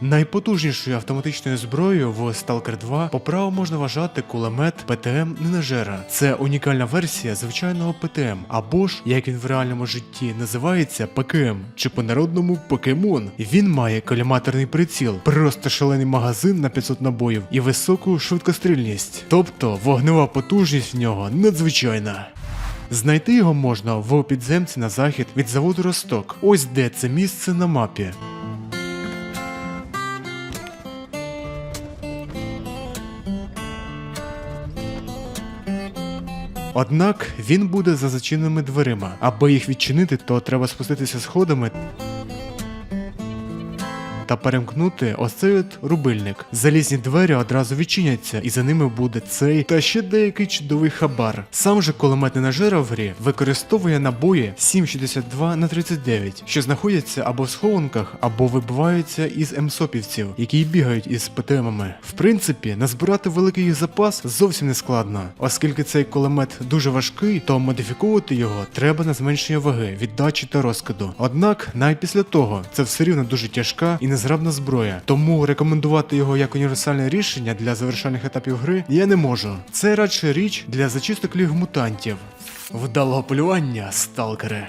Найпотужнішою автоматичною зброєю в Stalker 2 по праву можна вважати кулемет ПТМ Ненажера. Це унікальна версія звичайного ПТМ, або ж, як він в реальному житті називається, ПКМ, чи по-народному покемон. Він має коліматорний приціл, просто шалений магазин на 500 набоїв і високу швидкострільність. Тобто вогнева потужність в нього надзвичайна. Знайти його можна в підземці на захід від заводу Росток. Ось де це місце на мапі. Однак він буде за зачиненими дверима. Аби їх відчинити, то треба спуститися сходами та перемкнути от рубильник. Залізні двері одразу відчиняться, і за ними буде цей та ще деякий чудовий хабар. Сам же кулеметний нажера в грі використовує набої 7,62 на 39, що знаходяться або в схованках, або вибиваються із емсопівців, які бігають із ПТМами. В принципі, назбирати великий їх запас зовсім не складно, оскільки цей кулемет дуже важкий, то модифіковувати його треба на зменшення ваги, віддачі та розкиду. Однак, навіть після того, це все рівно дуже тяжка і незграбна зброя. Тому рекомендувати його як універсальне рішення для завершальних етапів гри я не можу. Це радше річ для зачисток ліг мутантів. Вдалого полювання, сталкери.